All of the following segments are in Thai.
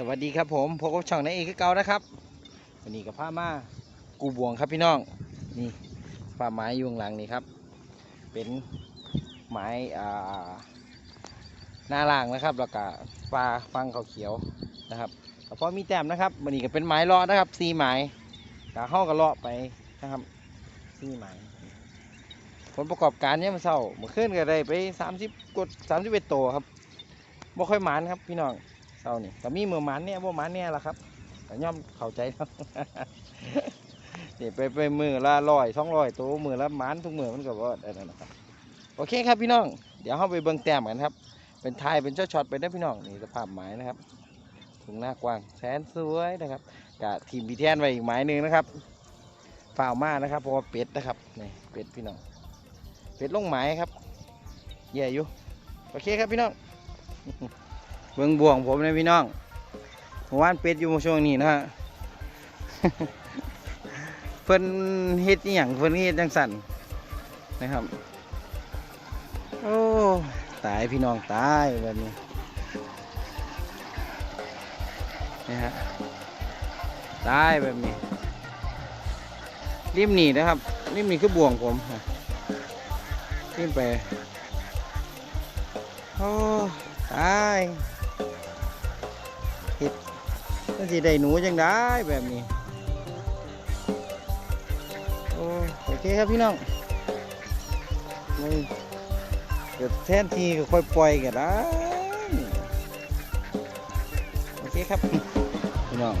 สวัสดีครับผมพบกับช่องในเอกเก่านะครับ วันนี้กับผ้ามากูบวงครับพี่น้องนี่ผ้าไม้อยุงหลังนี่ครับ เป็นไม้อ่าหน้าล่างนะครับ แล้วก็ปลาฟังเขาเขียวนะครับก็พอมีแต้มนะครับวันนี้ก็เป็นไม้เลาะนะครับสี่ไม้กาเข้ากับเลาะไปนะครับสี่ไม้ผลประกอบการเนี่ยมันเศร้าเมื่อคืนก็ได้ไปสามสิบกดสามสิบเอ็ดตัวครับบ่ค่อยหมานครับพี่น้อง ข้านี่ก็มีมือมันเนี่ยบ่หมันเนี่ยแหละครับก็ย่อมเข้าใจครับนี่ไปไปมือละร้อยสองร้อยตัวมือละมันทุกมือมันก็ว่าได้แล้วนะครับโอเคครับพี่น้อง เดี๋ยวเราไปเบิ่งแต้มกันครับ เป็นไทยเป็นเจ้าช็อตไปได้พี่น้องนี่สภาพไม้นะครับถุงหน้ากว้างแสนสวยนะครับกะทีมพีแทนไว้อีกไม้หนึ่งนะครับฝ่าวมากนะครับเพราะว่าเป็ดนะครับนี่เป็ดพี่น้องเป็ดลงไม้ครับแย่อยู่โอเคครับพี่น้อง เบิ่งบ่วงผมนะพี่น้องเมื่อวานเป็ดอยู่ช่วงนี้นะฮะเพิ่นเฮ็ดอย่างเพิ่นเฮ็ดจังสั่นนะครับ โอ้ ตายพี่น้องตายแบบนี้นี่ฮะตายแบบนี้ริมหนีนะครับริมหนีคือบ่วงผมฮะขึ้นไป โอ้ ตาย เห็ดนั่นสิได้หนูจังได้แบบนี้ โอ้โอเคครับพี่น้องนี่เกิดแทนทีก็ค่อยปล่อยกันได้โอเคครับ พี่น้อง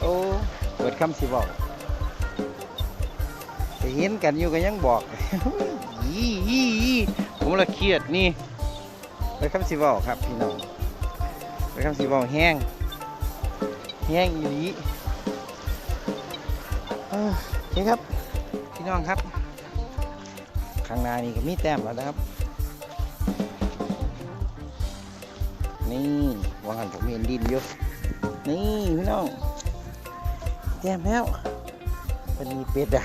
โอ้เปิดคำสิบอกจะเห็นกันอยู่ก็ยังบอกยี่ยี่ผมละเครียดนี่ไปคำสีบอกครับพี่น้อง ไปคำสีบอแห้ง แห้งอีหลีเออโอเครับ พี่น้องครับ ข้างหน้านี่ก็มีแต้มแล้วนะครับ นี่วางหันผมเห็นดินอยู่นี่พี่น้องแต้มแล้วเป็นมีเป็ดอะ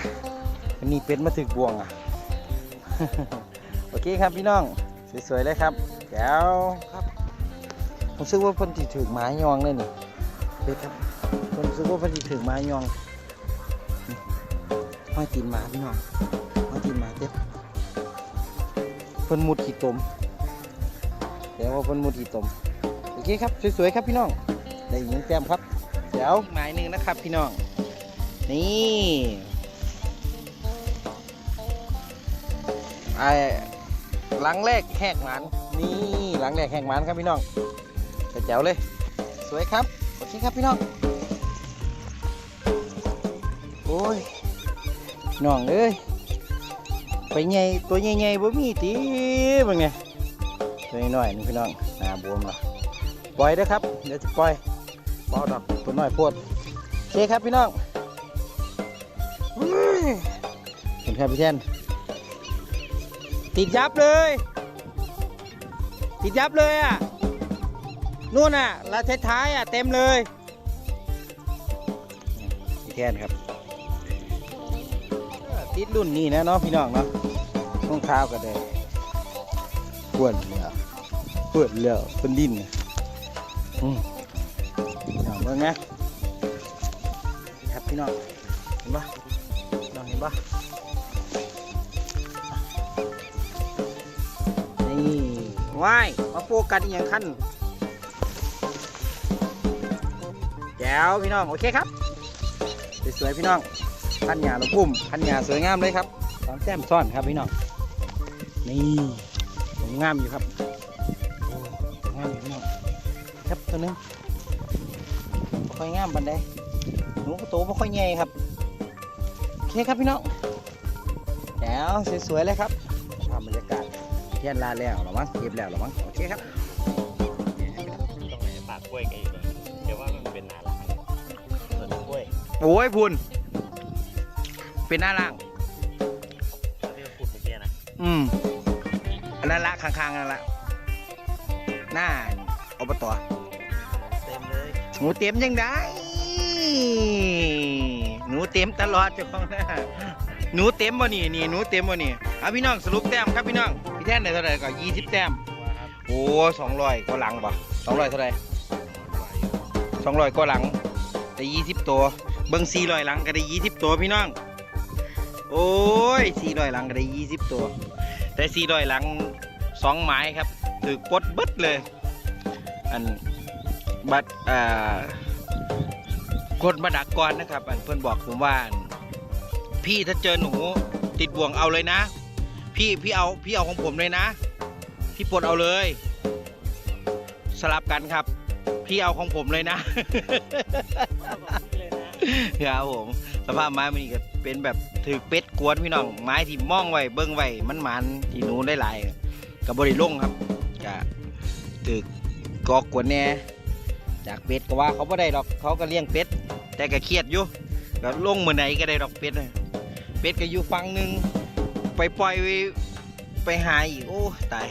เป็นมีเป็ดมาถึกบวงอะ โอเคครับพี่น้อง สวยๆเลยครับ แก้วครับ ผมซื้อว่าเพิ่นสิถือไม้ยองเลยนี่เป็ครับผมซื้อว่าเพิ่นสิถือไม้ยองห้อยตีนหมาพี่น้องห้อยตีนหมาเจ็บเพิ่นมุดขี่ตมแต่ว่าเพิ่นมุดขี่ตมโอเคครับสวยๆครับพี่น้องได้อีกหนึ่งแต้มครับเดี๋ยวอีกไม้หนึ่งนะครับพี่น้องนี่ไอ้หลังแรกแหกหมันนี่หลังแรกแหกหมันครับพี่น้อง แจ๋วเลย สวยครับ โอเคครับพี่น้อง โอ้ยน้องเอ้ย ไปใหญ่ตัวใหญ่ๆบ่มีตีมึงไงตัวน้อยๆนี่พี่น้องหน้าบวมละปล่อยเด้อครับ เดี๋ยวจะปล่อยเบาดอกตัวน้อยโพดโอเคครับพี่น้องเห็นครับพี่แทนติดยับเลย ติดยับเลยอะ นู่นอะลาท้ายๆอะเต็มเลยพี่แทนครับติดรุ่นนี้นะเนาะพี่น้องเนาะรองเท้าก็ได้ปวดแล้วปวดแล้วเป็นดินอืมน้องเบิ่งนะครับพี่น้องเห็นปะน้องเห็นปะนี่ว้ายมาโฟกัสอย่างขั้น แจ๋วพี่น้องโอเคครับสวยๆพี่น้องพันหยาลงพุ่มพันหยาสวยงามเลยครับสามแต้มซ่อนครับพี่น้องนี่ผมงามอยู่ครับโอ้งามอยู่พี่น้องครับตัวนึงบ่ค่อยงามปันใดหนูก็โตไม่ค่อยใหญ่ครับโอเคครับพี่น้องแจ๋วสวยๆเลยครับภาพบรรยากาศเที่ยนลาแล้วหรอมั้งเก็บแล้วหรอมั้งโอเคครับตรงไหนปากกล้วยกอยู่ตรงนี้ โอ้ยพุนเป็นหน้าล่าง ที่เราขุดเมื่อกี้นะอืมอันนั้นละข้างๆนั่นละหน้าอบตเต็มเลยหนูเต็มยังได้หนูเต็มตลอดเจ้าของหน้าหนูเต็มบ่นี่นี่หนูเต็มบ่นี่เอาพี่น้องสรุปแต้มครับพี่น้องพี่แท่นได้เท่าไหร่ก็ยี่สิบแต้ม ว่าครับโอ้สองร้อยก็หลังป่ะสองร้อยเท่าไหร่ยสองร้อยกว่าหลังได้ยี่สิบตัว เบิ้งสี่ร้อยหลังก็ได้ยี่สิบตัวพี่น้อง โอ้ยสี่ร้อยหลังก็ได้ยี่สิบตัว แต่สี่ร้อยหลังสองไม้ครับถือปดบิดเลย อันบัดอ่ากดมาดักก่อนนะครับ อันเพื่อนบอกผมว่า พี่ถ้าเจอหนูติดบ่วงเอาเลยนะ พี่พี่เอาพี่เอาของผมเลยนะ พี่ปลดเอาเลย สลับกันครับ พี่เอาของผมเลยนะ ครับผม สภาพไม้มันนี่ก็เป็นแบบถือเป็ดกวนพี่น้อง ไม้ที่มองไว้เบิ้งไว้มันมันๆที่หนูได้หลายกับบริลงครับก็ถือกอกกวนแหน่จากเป็ดก็ว่าเขาไ่ได้ดอกเขาก็เลี้ยงเป็ดแต่ก็เครียดอยู่ก็ลงมือไหนก็ได้ดอกเป็ดน่ะเป็ดก็อยู่ฟังหนึ่งไปปล่อยไว้ไปหาอีกโอ้ตาย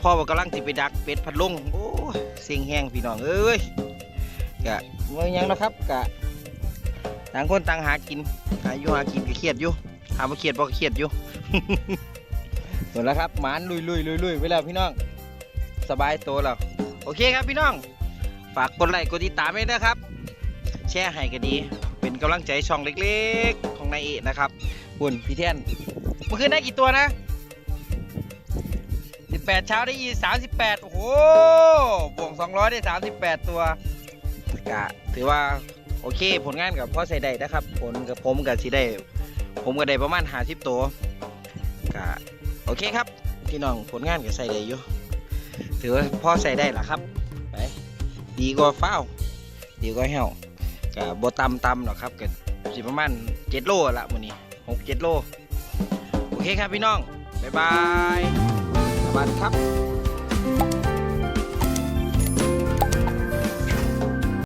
พ่อบอกกำลังสิไปดักเป็ดพัดลงโอ้เสียงแห้งพี่น้องเอ้ยกะว่าหยังนะครับกะ ต่างคนต่างหากินหาอยู่หากินก็เครียดอยู่หาว่าเครียดบ่เครียดอยู่หมดแล้วครับหมานลุยลุยลุยลุยไปแล้วพี่น้อง สบายตัวแล้วโอเคครับพี่น้อง ฝากกดไลค์กดติดตามไว้นะครับ แชร์ให้ก็ดี เป็นกำลังใจช่องเล็กๆ ของนายเอกนะครับบุญพี่เทียนเมื่อคืนได้กี่ตัวนะ18เช้าได้ยี่38 โอ้โห บวก 200 ได้ 38 ตัวกะถือว่า โอเค ผลงานกับพ่อใส่ได้นะครับ ผลกับผมกับสีได้ ผมก็ได้ประมาณหาสิบตัวก็โอเคครับพี่น้องผลงานก็ใส่ได้อยู่ถือว่าพ่อใส่ได้ละครับไปดีกว่าฟ้าดีกว่าเหี่ยวก็บ่ตำตำหรอกครับก็สิประมาณเจ็ดโลละมื้อนี้หกเจ็ดโลโอเคครับพี่น้องบ๊ายบายสวัสดีครับ